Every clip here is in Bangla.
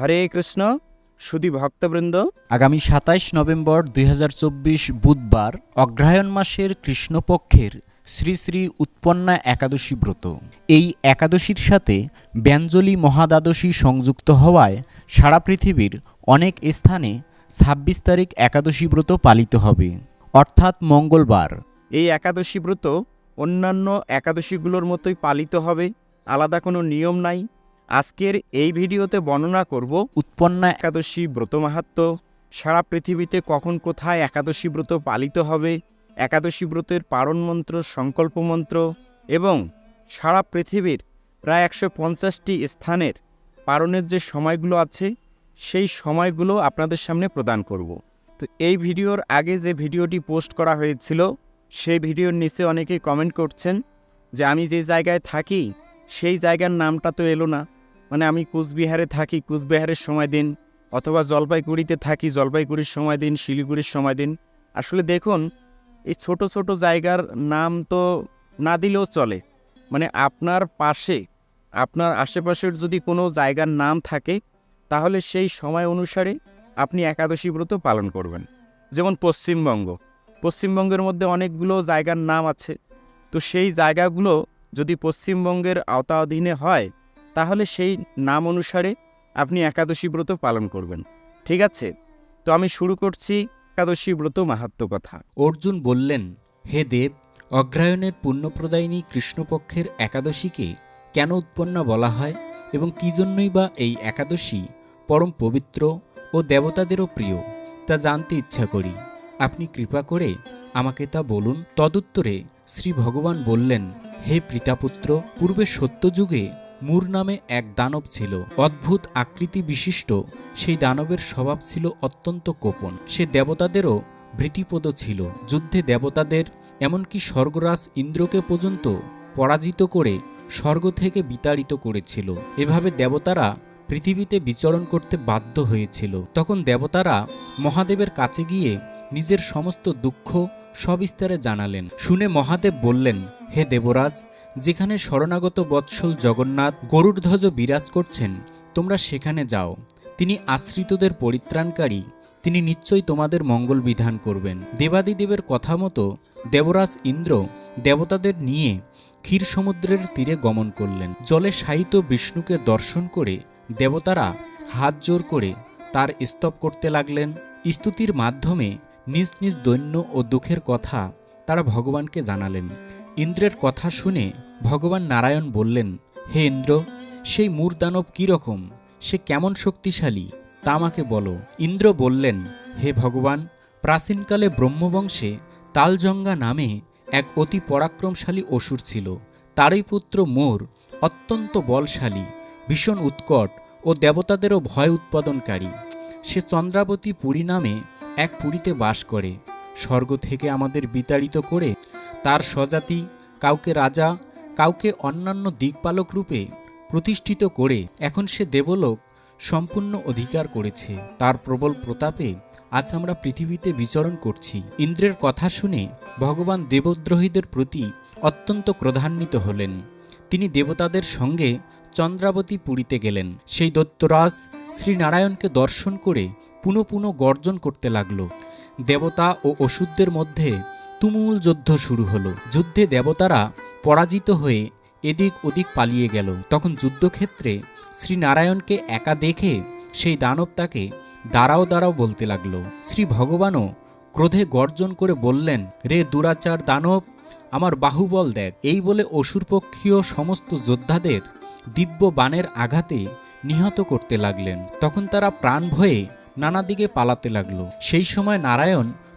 হরে কৃষ্ণ সুধী ভক্তবৃন্দ। আগামী সাতাইশ নভেম্বর দুই হাজার চব্বিশ বুধবার অগ্রহায়ণ মাসের কৃষ্ণপক্ষের শ্রী শ্রী উৎপন্না একাদশী ব্রত। এই একাদশীর সাথে ব্যঞ্জলি মহাদ্বাদশী সংযুক্ত হওয়ায় সারা পৃথিবীর অনেক স্থানে ছাব্বিশ তারিখ একাদশী ব্রত পালিত হবে। অর্থাৎ মঙ্গলবার। এই একাদশী ব্রত অন্যান্য একাদশীগুলোর মতোই পালিত হবে আলাদা কোনো নিয়ম নাই। আজকের এই ভিডিওতে বর্ণনা করব উৎপন্না একাদশী ব্রত মাহাত্ম সারা পৃথিবীতে কখন কোথায় একাদশী ব্রত পালিত হবে? একাদশী ব্রতের পারণ মন্ত্র সংকল্প মন্ত্র এবং সারা পৃথিবীর প্রায় একশো পঞ্চাশটি স্থানের পারণের যে সময়গুলো আছে সেই সময়গুলো আপনাদের সামনে প্রদান করব। তো এই ভিডিওর আগে যে ভিডিওটি পোস্ট করা হয়েছিল সেই ভিডিওর নিচে অনেকেই কমেন্ট করছেন যে আমি যে জায়গায় থাকি সেই জায়গার নামটা তো এলো না। মানে আমি কুচবিহারে থাকি, কুচবিহারের সময় দিন, অথবা জলপাইগুড়িতে থাকি, জলপাইগুড়ির সময় দিন, শিলিগুড়ির সময় দিন। আসলে দেখুন, এই ছোট ছোট জায়গার নাম তো না দিলেও চলে। মানে আপনার পাশে, আপনার আশেপাশের যদি কোনো জায়গার নাম থাকে, তাহলে সেই সময় অনুসারে আপনি একাদশী ব্রত পালন করবেন। যেমন পশ্চিমবঙ্গ। পশ্চিমবঙ্গের মধ্যে অনেকগুলো জায়গার নাম আছে। তো সেই জায়গাগুলো যদি পশ্চিমবঙ্গের আওতা অধীনে হয় তাহলে সেই নাম অনুসারে আপনি একাদশী ব্রত পালন করবেন। ঠিক আছে? তো আমি শুরু করছি একাদশী ব্রত মাহাত্ম কথা। অর্জুন বললেন, হে দেব, অগ্রায়ণের পুণ্যপ্রদায়িনী কৃষ্ণপক্ষের একাদশীকে কেন উৎপন্ন বলা হয় এবং কী জন্যই বা এই একাদশী পরম পবিত্র ও দেবতাদেরও প্রিয় তা জানতে ইচ্ছা করি। আপনি কৃপা করে আমাকে তা বলুন। তদুত্তরে শ্রী ভগবান বললেন, হে পিতাপুত্র, পূর্বে সত্যযুগে মূর নামে এক দানব ছিল। অদ্ভুত আকৃতি বিশিষ্ট সেই দানবের স্বভাব ছিল অত্যন্ত গোপন। সে দেবতাদেরও ভৃতিপদ ছিল। যুদ্ধে দেবতাদের, এমনকি স্বর্গরাজ ইন্দ্রকে পর্যন্ত পরাজিত করে স্বর্গ থেকে বিতাড়িত করেছিল। এভাবে দেবতারা পৃথিবীতে বিচরণ করতে বাধ্য হয়েছিল। তখন দেবতারা মহাদেবের কাছে গিয়ে নিজের সমস্ত দুঃখ সবিস্তারে জানালেন। শুনে মহাদেব বললেন হে দেবরাজ, যেখানে শরণাগত বৎসল জগন্নাথ গরুড়ধ্বজ বিরাজ করছেন, তোমরা সেখানে যাও। তিনি আশ্রিতদের পরিত্রাণকারী, তিনি নিশ্চয়ই তোমাদের মঙ্গল বিধান করবেন। দেবাদিদেবের কথা মতো দেবরাজ ইন্দ্র দেবতাদের নিয়ে ক্ষীর সমুদ্রের তীরে গমন করলেন। জলে শায়িত বিষ্ণুকে দর্শন করে দেবতারা হাত জোর করে তার স্তব করতে লাগলেন। স্তুতির মাধ্যমে নিজ নিজ দৈন্য ও দুঃখের কথা তারা ভগবানকে জানালেন। ইন্দ্রের কথা শুনে ভগবান নারায়ণ বললেন, হে ইন্দ্র, সেই মূর দানব কীরকম সে কেমন শক্তিশালী? তা আমাকে বলো। ইন্দ্র বললেন, হে ভগবান, প্রাচীনকালে ব্রহ্মবংশে তালজঙ্গা নামে এক অতি পরাক্রমশালী অসুর ছিল। তারই পুত্র মোর অত্যন্ত বলশালী, ভীষণ উৎকট ও দেবতাদেরও ভয় উৎপাদনকারী। সে চন্দ্রাবতী পুরী নামে এক পুরীতে বাস করে। স্বর্গ থেকে আমাদের বিতাড়িত করে তার স্বজাতি, কাউকে রাজা, কাউকে অন্যান্য দিকপালক রূপে প্রতিষ্ঠিত করে এখন সে দেবলোক সম্পূর্ণ অধিকার করেছে। তার প্রবল প্রতাপে আজ আমরা পৃথিবীতে বিচরণ করছি। ইন্দ্রের কথা শুনে ভগবান দেবদ্রোহীদের প্রতি অত্যন্ত ক্রধান্বিত হলেন। তিনি দেবতাদের সঙ্গে চন্দ্রাবতী পুরীতে গেলেন। সেই দত্তরাজ শ্রীনারায়ণকে দর্শন করে পুনঃ পুনঃ গর্জন করতে লাগল। দেবতা ও অসুরদের মধ্যে তুমুল যুদ্ধ শুরু হলো। যুদ্ধে দেবতারা পরাজিত হয়ে এদিক ওদিক পালিয়ে গেল। তখন যুদ্ধক্ষেত্রে শ্রীনারায়ণকে একা দেখে সেই দানব তাকে দাঁড়াও দাঁড়াও বলতে লাগল। শ্রী ভগবানও ক্রোধে গর্জন করে বললেন, রে দুরাচার দানব, আমার বাহুবল দেখ। এই বলে অসুরপক্ষীয় সমস্ত যোদ্ধাদের দিব্য বাণের আঘাতে নিহত করতে লাগলেন। তখন তারা প্রাণ ভয়ে নানা দিকে পালাতে লাগল। সেই সময় নারায়ণ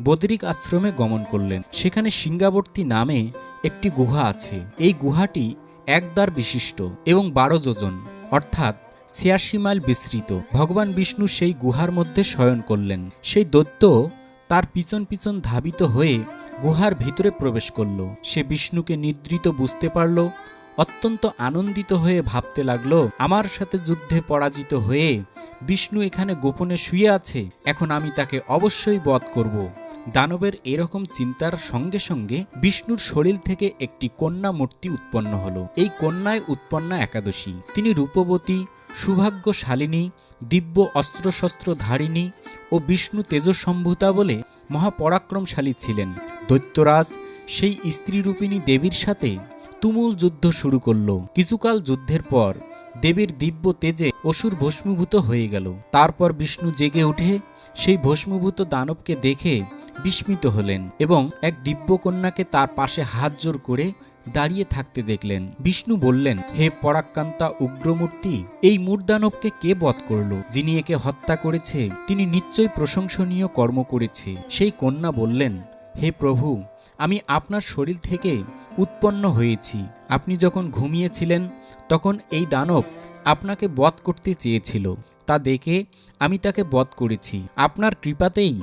বদরিক আশ্রমে গমন করলেন। সেখানে সিঙ্গাবর্তী নামে একটি গুহা আছে। এই গুহাটি এক দ্বার বিশিষ্ট এবং বারো যোজন, অর্থাৎ ছিয়াশি মাইল বিস্তৃত। ভগবান বিষ্ণু সেই গুহার মধ্যে শয়ন করলেন। সেই দৈত্য তার পিছন পিছন ধাবিত হয়ে গুহার ভিতরে প্রবেশ করল। সে বিষ্ণুকে নিদ্রিত বুঝতে পারল, অত্যন্ত আনন্দিত হয়ে ভাবতে লাগল, আমার সাথে যুদ্ধে পরাজিত হয়ে বিষ্ণু এখানে গোপনে শুয়ে আছে, এখন আমি তাকে অবশ্যই বধ করব। দানবের এরকম চিন্তার সঙ্গে সঙ্গে বিষ্ণুর শরীর থেকে একটি কন্যা মূর্তি উৎপন্ন হলো। এই কন্যায় উৎপন্না একাদশী। তিনি রূপবতী, সৌভাগ্যশালিনী, দিব্য অস্ত্রশস্ত্র ধারিণী ও বিষ্ণু তেজসম্ভূতা বলে মহাপরাক্রমশালী ছিলেন। দৈত্যরাজ সেই স্ত্রীরূপিণী দেবীর সাথে তুমুল যুদ্ধ শুরু করল। কিছুকাল যুদ্ধের পর দেবীর দিব্য তেজে অসুর ভস্মীভূত হয়ে গেল। তারপর বিষ্ণু জেগে উঠে সেই ভস্মীভূত দানবকে দেখে বিস্মিত হলেন এবং এক দিব্যকন্যাকে তার পাশে হাত জোর করে দাঁড়িয়ে থাকতে দেখলেন। বিষ্ণু বললেন, হে পরাক্রান্তা উগ্রমূর্তি, এই মূর্দানবকে কে বধ করল? যিনি একে হত্যা করেছে, তিনি নিশ্চয়ই প্রশংসনীয় কর্ম করেছে। সেই কন্যা বললেন, হে প্রভু, আমি আপনার শরীর থেকে উৎপন্ন হয়েছি। আপনি যখন ঘুমিয়েছিলেন, তখন এই দানব আপনাকে বধ করতে চেয়েছিল। তা দেখে আমি তাকে বধ করেছি। আপনার কৃপাতেই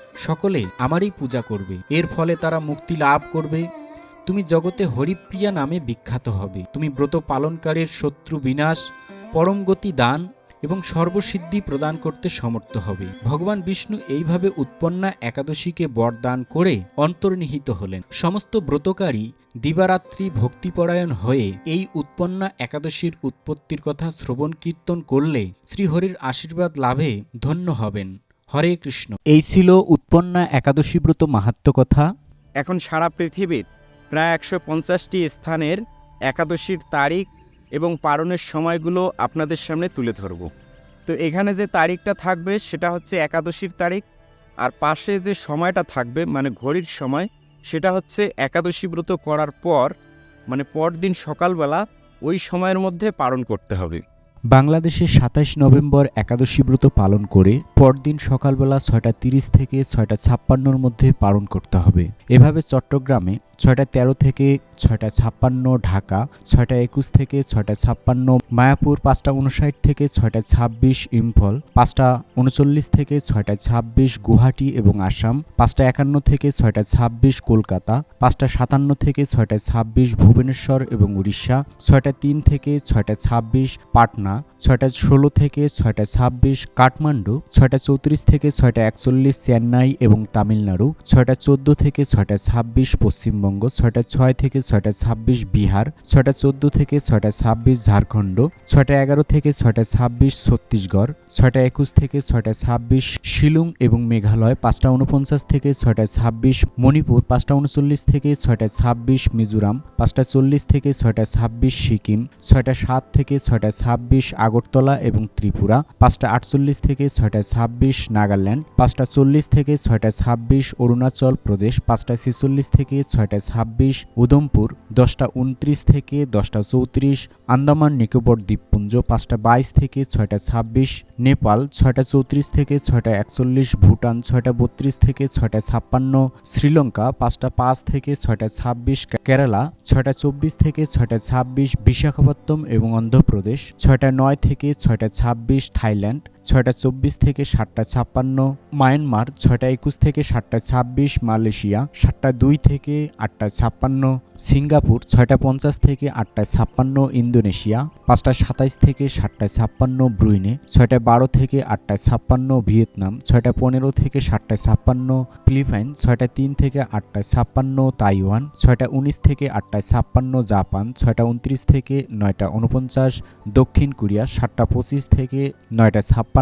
সকলে আমারই পূজা করবে। এর ফলে তারা মুক্তি লাভ করবে। তুমি জগতে হরিপ্রিয়া নামে বিখ্যাত হবে। তুমি ব্রত পালনকারীর শত্রু বিনাশ, পরম গতি দান এবং সর্বসিদ্ধি প্রদান করতে সমর্থ হবে। ভগবান বিষ্ণু এইভাবে উৎপন্না একাদশীকে বরদান করে অন্তর্নিহিত হলেন। সমস্ত ব্রতকারী দিবারাত্রি ভক্তিপরায়ণ হয়ে এই উৎপন্না একাদশীর উৎপত্তির কথা শ্রবণ কীর্তন করলে শ্রীহরির আশীর্বাদ লাভে ধন্য হবেন। হরে কৃষ্ণ। এই ছিল উৎপন্না একাদশী ব্রত মাহাত্ম কথা এখন সারা পৃথিবীর প্রায় একশো পঞ্চাশটি স্থানের একাদশীর তারিখ এবং পালনের সময়গুলো আপনাদের সামনে তুলে ধরব। তো এখানে যে তারিখটা থাকবে সেটা হচ্ছে একাদশীর তারিখ আর পাশে যে সময়টা থাকবে মানে ঘড়ির সময় সেটা হচ্ছে একাদশী ব্রত করার পর মানে পরদিন সকালবেলা ওই সময়ের মধ্যে পালন করতে হবে। বাংলাদেশে সাতাশ নভেম্বর একাদশী ব্রত পালন করে পরদিন সকালবেলা ছয়টা তিরিশ থেকে ছয়টা ছাপ্পান্নর মধ্যে পালন করতে হবে। এভাবে চট্টগ্রামে ছয়টা তেরো থেকে ছয়টা ছাপ্পান্ন, ঢাকা ছয়টা একুশ থেকে ছয়টা ছাপ্পান্ন, মায়াপুর পাঁচটা উনষাট থেকে ছয়টা ছাব্বিশ, ইম্ফল পাঁচটা উনচল্লিশ থেকে ছয়টা ছাব্বিশ, গুয়াহাটি এবং আসাম পাঁচটা একান্ন থেকে ছয়টা ছাব্বিশ, কলকাতা পাঁচটা সাতান্ন থেকে ছয়টা ছাব্বিশ, ভুবনেশ্বর এবং উড়িষ্যা ছয়টা তিন থেকে ছয়টা ছাব্বিশ, পাটনা 그러나 ছয়টা ষোলো থেকে ছয়টা ছাব্বিশ কাঠমান্ডু ছয়টা চৌত্রিশ থেকে ছয়টা একচল্লিশ চেন্নাই এবং তামিলনাড়ু ছয়টা চোদ্দ থেকে ছয়টা ছাব্বিশ পশ্চিমবঙ্গ ছয়টা ছয় থেকে ছয়টা ছাব্বিশ বিহার ছয়টা চোদ্দ থেকে ছয়টা ছাব্বিশ ঝাড়খণ্ড ছয়টা এগারো থেকে ছয়টা ছাব্বিশ ছত্তিশগড় ছয়টা একুশ থেকে ছয়টা ছাব্বিশ শিলং এবং মেঘালয় পাঁচটা উনপঞ্চাশ থেকে ছয়টা ছাব্বিশ মণিপুর পাঁচটা উনচল্লিশ থেকে ছয়টা ছাব্বিশ মিজোরাম পাঁচটা চল্লিশ থেকে ছয়টা ছাব্বিশ সিকিম ছয়টা সাত থেকে ছয়টা ছাব্বিশ আগরতলা এবং ত্রিপুরা, পাঁচটা আটচল্লিশ থেকে ছয়টা ছাব্বিশ নাগাল্যান্ড, পাঁচটা চল্লিশ থেকে ছয়টা ছাব্বিশ অরুণাচল প্রদেশ, পাঁচটা ছেচল্লিশ থেকে ছয়টা ছাব্বিশ উধমপুর, দশটা উনত্রিশ থেকে দশটা চৌত্রিশ আন্দামান নিকোবর দ্বীপপুঞ্জ পাঁচটা বাইশ থেকে ছয়টা ছাব্বিশ, নেপাল, ছয়টা চৌত্রিশ থেকে ছয়টা একচল্লিশ, ভুটান, ছয়টা বত্রিশ থেকে ছয়টা ছাপ্পান্ন, শ্রীলঙ্কা, পাঁচটা পাঁচ থেকে ছয়টা ছাব্বিশ কেরালা, ছয়টা চব্বিশ থেকে ছয়টা ছাব্বিশ বিশাখাপত্তম এবং অন্ধ্রপ্রদেশ, ছয়টা নয় থেকে ছয়টা ছাব্বিশ, থাইল্যান্ড ছয়টা চব্বিশ থেকে সাতটা ছাপ্পান্ন, মায়ানমার ছয়টা একুশ থেকে সাতটা ছাব্বিশ, মালয়েশিয়া সাতটা দুই থেকে আটটা ছাপ্পান্ন, সিঙ্গাপুর ছয়টা পঞ্চাশ থেকে আটটা ছাপ্পান্ন, ইন্দোনেশিয়া পাঁচটা সাতাইশ থেকে সাতটায় ছাপ্পান্ন, ব্রুইনে ছয়টা বারো থেকে আটটায় ছাপ্পান্ন, ভিয়েতনাম ছয়টা পনেরো থেকে সাতটায় ছাপ্পান্ন, ফিলিপাইন ছয়টা তিন থেকে আটটায় ছাপ্পান্ন, তাইওয়ান ছয়টা উনিশ থেকে আটটায় ছাপ্পান্ন, জাপান ছয়টা উনত্রিশ থেকে নয়টা উনপঞ্চাশ, দক্ষিণ কোরিয়া সাতটা পঁচিশ থেকে নয়টা ছাপ্পান্ন।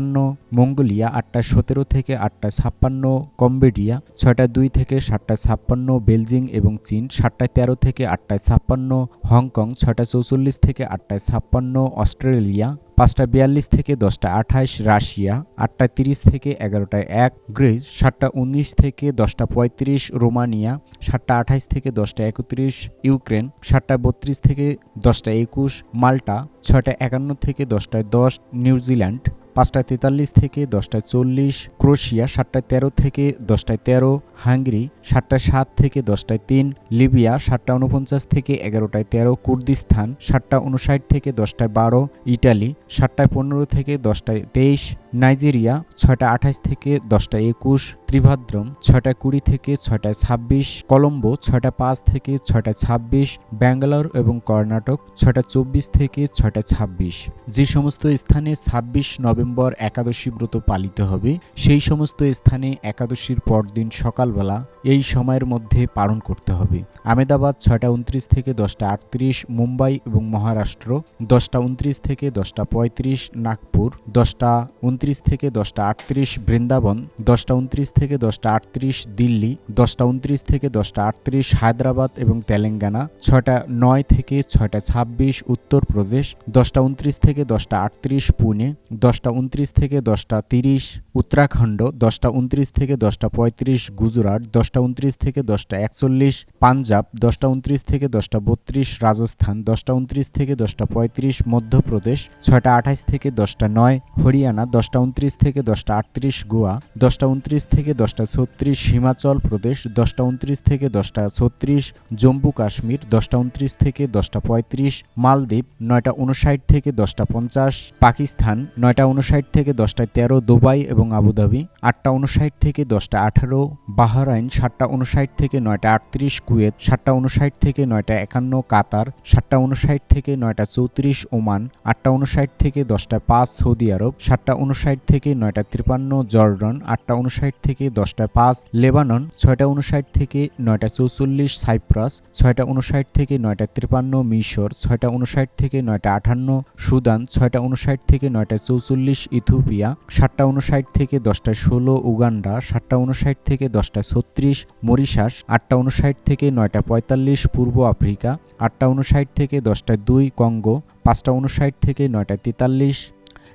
মঙ্গোলিয়া আটটা সতেরো থেকে আটটা ছাপ্পান্ন, কম্বোডিয়া ছয়টা দুই থেকে সাতটা ছাপ্পান্ন বেলজিং এবং চীন সাতটায় তেরো থেকে আটটায় ছাপ্পান্ন, হংকং ছয়টা চৌচল্লিশ থেকে আটটায় ছাপ্পান্ন, অস্ট্রেলিয়া পাঁচটা বিয়াল্লিশ থেকে দশটা আঠাশ, রাশিয়া আটটা তিরিশ থেকে এগারোটায় এক, গ্রিস সাতটা উনিশ থেকে দশটা পঁয়ত্রিশ, রোমানিয়া সাতটা আঠাইশ থেকে দশটা একত্রিশ, ইউক্রেন সাতটা বত্রিশ থেকে দশটা একুশ, মাল্টা ছয়টা একান্ন থেকে দশটায় দশ, নিউজিল্যান্ড পাঁচটা তেতাল্লিশ থেকে দশটায় চল্লিশ, ক্রোশিয়া সাতটায় তেরো থেকে দশটায় তেরো, হাঙ্গেরি সাতটায় সাত থেকে দশটায় তিন, লিবিয়া সাতটা উনপঞ্চাশ থেকে এগারোটায় তেরো, কুর্দিস্তান সাতটা উনষাট থেকে দশটায় বারো, ইটালি সাতটায় পনেরো থেকে দশটায় তেইশ নাইজেরিয়া ছয়টা আঠাশ থেকে দশটা একুশ, ত্রিভাদ্রম ছয়টা কুড়ি থেকে ছয়টায় ছাব্বিশ, কলম্বো ছয়টা পাঁচ থেকে ছয়টা ছাব্বিশ, ব্যাঙ্গালোর এবং কর্ণাটক ছয়টা চব্বিশ থেকে ছয়টা ছাব্বিশ। যে সমস্ত স্থানে ছাব্বিশ নভেম্বর একাদশী ব্রত পালিত হবে, সেই সমস্ত স্থানে একাদশীর পরদিন সকালবেলা এই সময়ের মধ্যে পালন করতে হবে। আমেদাবাদ ছয়টা উনত্রিশ থেকে দশটা আটত্রিশ, মুম্বাই এবং মহারাষ্ট্র দশটা উনত্রিশ থেকে দশটা পঁয়ত্রিশ, নাগপুর দশটা উনত্রিশ থেকে দশটা আটত্রিশ, বৃন্দাবন দশটা উনত্রিশ থেকে দশটা আটত্রিশ, দিল্লি দশটা উনত্রিশ থেকে দশটা আটত্রিশ, হায়দ্রাবাদ এবং তেলেঙ্গানা ছয়টা নয় থেকে ছয়টা ছাব্বিশ, উত্তরপ্রদেশ দশটা উনত্রিশ থেকে দশটা আটত্রিশ, পুনে দশটা উনত্রিশ থেকে দশটা তিরিশ, উত্তরাখণ্ড দশটা উনত্রিশ থেকে দশটা পঁয়ত্রিশ, গুজরাট দশটা উনত্রিশ থেকে দশটা একচল্লিশ, পাঞ্জাব দশটা উনত্রিশ থেকে দশটা বত্রিশ রাজস্থান দশটা উনত্রিশ থেকে দশটা পঁয়ত্রিশ মধ্যপ্রদেশ ছয়টা আঠাইশ থেকে দশটা নয় হরিয়ানা দশটা উনত্রিশ থেকে দশটা আটত্রিশ গোয়া দশটা উনত্রিশ থেকে দশটা ছত্রিশ হিমাচল প্রদেশ দশটা উনত্রিশ থেকে দশটা ছত্রিশ জম্মু কাশ্মীর দশটা উনত্রিশ থেকে দশটা পঁয়ত্রিশ মালদ্বীপ নয়টা উনষাট থেকে দশটা পঞ্চাশ পাকিস্তান নয়টা উনষাট থেকে দশটা তেরো দুবাই এবং আবুধাবি আটটা উনষাট থেকে দশটা আঠারো বাহরাইন সাতটা উনষাট থেকে নয়টা আটত্রিশ কুয়েত সাতটা উনষাট থেকে নয়টা একান্ন কাতার সাতটা উনষাট থেকে নয়টা চৌত্রিশ ওমান আটটা উনষাট থেকে দশটা পাঁচ সৌদি আরব সাতটা উনষাট থেকে নয়টা তিপ্পান্ন জর্ডন আটটা উনষাট থেকে দশটা পাঁচ লেবানন ছয়টা উনষাট থেকে নয়টা চৌচল্লিশ সাইপ্রাস ছয়টা উনষাট থেকে নয়টা তিপ্পান্ন মিশর ছয়টা উনষাট থেকে নয়টা আটান্ন সুদান ছয়টা উনষাট থেকে নয়টা চৌচল্লিশ ইথিওপিয়া সাতটা উনষাট থেকে দশটা ষোলো উগান্ডা সাতটা উনষাট থেকে দশটা ছত্রিশ মরিশাস আটটা উনষাট থেকে নয়টা পঁয়তাল্লিশ, পূর্ব আফ্রিকা আটটা উনষাট থেকে দশটা দুই, কঙ্গো পাঁচটা উনষাট থেকে নয়টা তেতাল্লিশ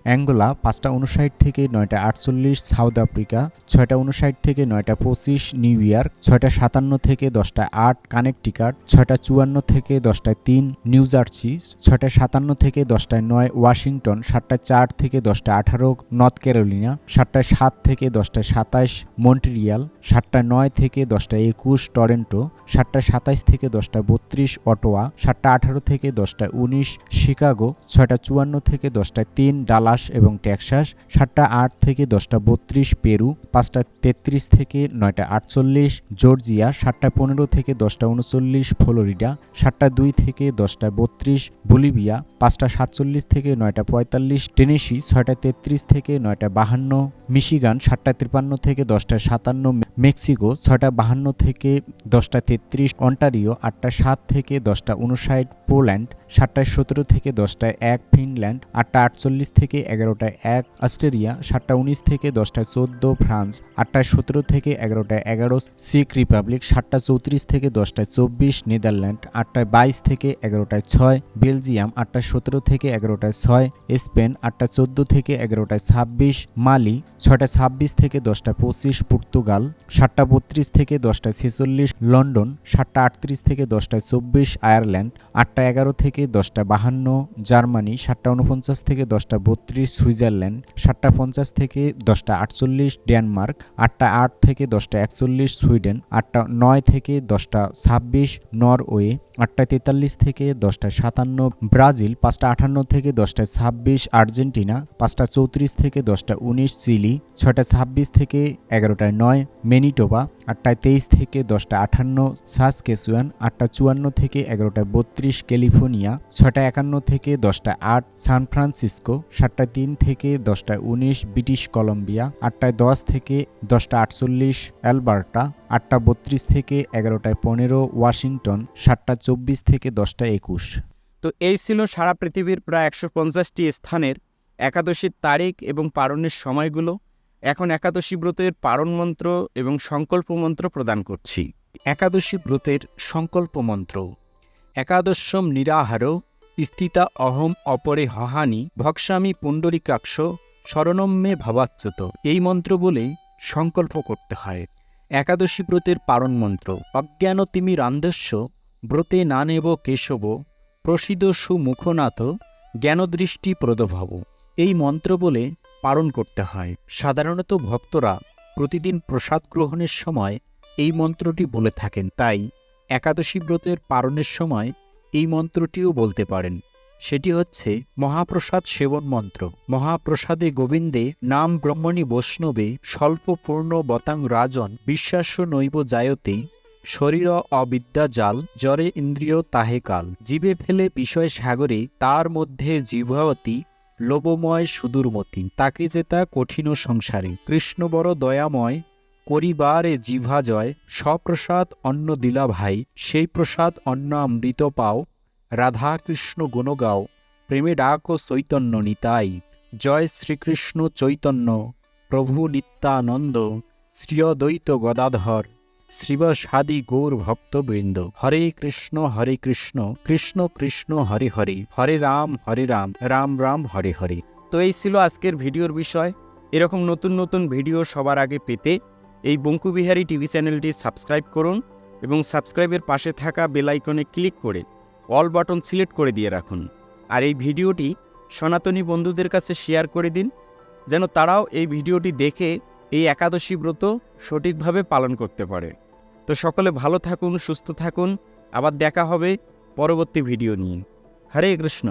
অ্যাঙ্গোলা পাঁচটা উনষাট থেকে নয়টা আটচল্লিশ, সাউথ আফ্রিকা ছয়টা উনষাট থেকে নয়টা পঁচিশ, নিউ ইয়র্ক ছয়টা সাতান্ন থেকে দশটা আট, কানেকটিকাট ছয়টা চুয়ান্ন থেকে দশটায় তিন, নিউ জার্সি ছয়টা সাতান্ন থেকে দশটায় নয়, ওয়াশিংটন সাতটা চার থেকে দশটা আঠারো, নর্থ ক্যারোলিনা সাতটায় সাত থেকে দশটায় সাতাশ, মন্ট্রিয়াল সাতটা নয় থেকে দশটা একুশ, টরেন্টো সাতটা সাতাইশ থেকে দশটা বত্রিশ, অটোয়া সাতটা আঠারো থেকে দশটা উনিশ, শিকাগো ছয়টা চুয়ান্ন থেকে দশটায় তিন, ডালাস এবং টেক্সাস সাতটা আট থেকে দশটা বত্রিশ, পেরু পাঁচটা তেত্রিশ থেকে নয়টা আটচল্লিশ, জর্জিয়া সাতটা পনেরো থেকে দশটা উনচল্লিশ, ফ্লোরিডা সাতটা দুই থেকে দশটা বত্রিশ, বলিভিয়া পাঁচটা সাতচল্লিশ থেকে নয়টা পঁয়তাল্লিশ, টেনেসি ছয়টা তেত্রিশ থেকে নয়টা বাহান্ন, মিশিগান সাতটা তিপ্পান্ন থেকে দশটা সাতান্ন, মেক্সিকো ছয়টা বাহান্ন থেকে দশটা তেত্রিশ, অন্টারিও আটটা সাত থেকে দশটা উনষাট পোল্যান্ড সাতটায় সতেরো থেকে দশটায় এক, ফিনল্যান্ড আটটা আটচল্লিশ থেকে এগারোটায় এক, অস্ট্রেলিয়া সাতটা উনিশ থেকে দশটায় চোদ্দ, ফ্রান্স আটটায় সতেরো থেকে এগারোটায় এগারো চেক রিপাবলিক সাতটা চৌত্রিশ থেকে দশটায় চব্বিশ, নেদারল্যান্ড আটটায় বাইশ থেকে এগারোটায় ছয়, বেলজিয়াম আটটা সতেরো থেকে এগারোটায় ছয়, স্পেন আটটা চোদ্দ থেকে এগারোটায় ছাব্বিশ, মালি ছয়টা ছাব্বিশ থেকে দশটা পঁচিশ, পর্তুগাল সাতটা বত্রিশ থেকে দশটায় ছেচল্লিশ, লন্ডন সাতটা আটত্রিশ থেকে দশটায় চব্বিশ, আয়ারল্যান্ড আটটা এগারো থেকে দশটা বাহান্ন, জার্মানি সাতটা উনপঞ্চাশ থেকে দশটা বত্রিশ সুইজারল্যান্ড, সাতটা পঞ্চাশ থেকে দশটা আটচল্লিশ ডেনমার্ক, আটটা আট থেকে দশটা একচল্লিশ সুইডেন, আটটা নয় থেকে দশটা ছাব্বিশ নরওয়ে, আটটা তেতাল্লিশ থেকে দশটা সাতান্ন ব্রাজিল, পাঁচটা আটান্ন থেকে দশটা ছাব্বিশ আর্জেন্টিনা, পাঁচটা চৌত্রিশ থেকে দশটা উনিশ চিলি, ছয়টা ছাব্বিশ থেকে এগারোটায় নয় মেনিটোবা আটটায় তেইশ থেকে দশটা আটান্ন সাসকেসুয়ান, আটটা চুয়ান্ন থেকে এগারোটা বত্রিশ ক্যালিফোর্নিয়া ছটা একান্ন থেকে দশটা আট সান ফ্রান্সিসকো, সাতটা তিন থেকে দশটা উনিশ ব্রিটিশ কলম্বিয়া আটটায় দশ থেকে দশটা আটচল্লিশ অ্যালবার্টা আটটা বত্রিশ থেকে এগারোটায় পনেরো ওয়াশিংটন সাতটা চব্বিশ থেকে দশটা একুশ। তো এই ছিল সারা পৃথিবীর প্রায় একশো পঞ্চাশটি স্থানের একাদশীর তারিখ এবং পারণের সময়গুলো। এখন একাদশী ব্রতের পারণ মন্ত্র এবং সংকল্প মন্ত্র প্রদান করছি। একাদশী ব্রতের সংকল্প মন্ত্র। একাদশম নিরাহার স্থিতা অহম অপরে হহানি ভক্সামি পুণ্ডরিকাক্ষ শরণম মে ভাবাচ্যুত। এই মন্ত্র বলে সংকল্প করতে হয়। একাদশী ব্রতের পারণ মন্ত্র। অজ্ঞান তিমি রান্ধস্য, ব্রতে না নেব কেশব প্রসিদ সুমুখনাথ, জ্ঞানদৃষ্টি প্রদভাব। এই মন্ত্র বলে পালন করতে হয়। সাধারণত ভক্তরা প্রতিদিন প্রসাদ গ্রহণের সময় এই মন্ত্রটি বলে থাকেন। তাই একাদশী ব্রতের পালনের সময় এই মন্ত্রটিও বলতে পারেন। সেটি হচ্ছে মহাপ্রসাদ সেবন মন্ত্র। মহাপ্রসাদে গোবিন্দে নাম ব্রহ্মণী বৈষ্ণবে স্বল্পপূর্ণ বতাং রাজন বিশ্বাস্য নৈব জায়তে শরীর অবিদ্যা জাল জ্বরে ইন্দ্রিয় তাহে কাল। জীবে ফেলে বিষয় সাগরে তার মধ্যে জিভাবতী লোবময় সুদূরমতি। তাকে যেতা কঠিন সংসারে। কৃষ্ণ বড় দয়াময় করিবারে জিভা জয় সপ্রসাদ অন্ন দিলা ভাই, সেই প্রসাদ অন্ন অমৃত পাও রাধা কৃষ্ণ গুণ গাও, প্রেমে ডাক চৈতন্য নিতাই, জয় শ্রীকৃষ্ণ চৈতন্য, প্রভু নিত্যানন্দ, শ্রীয়দ্বৈত গদাধর, শ্রীবসাদি গৌর ভক্তবৃন্দ, হরে কৃষ্ণ হরে কৃষ্ণ কৃষ্ণ কৃষ্ণ, হরে হরে হরে রাম হরে রাম রাম রাম, হরে হরে। তো এই ছিল আজকের ভিডিওর বিষয়। এরকম নতুন নতুন ভিডিও সবার আগে পেতে এই বঙ্কুবিহারী টিভি চ্যানেলটি সাবস্ক্রাইব করুন এবং সাবস্ক্রাইবের পাশে থাকা বেল আইকনে ক্লিক করে অল বাটন সিলেক্ট করে দিয়ে রাখুন। আর এই ভিডিওটি সনাতনী বন্ধুদের কাছে শেয়ার করে দিন, যেন তারাও এই ভিডিওটি দেখে এই একাদশী ব্রত সঠিকভাবে পালন করতে পারে। তো সকলে ভালো থাকুন, সুস্থ থাকুন, আবার দেখা হবে পরবর্তী ভিডিও নিয়ে। হরে কৃষ্ণ।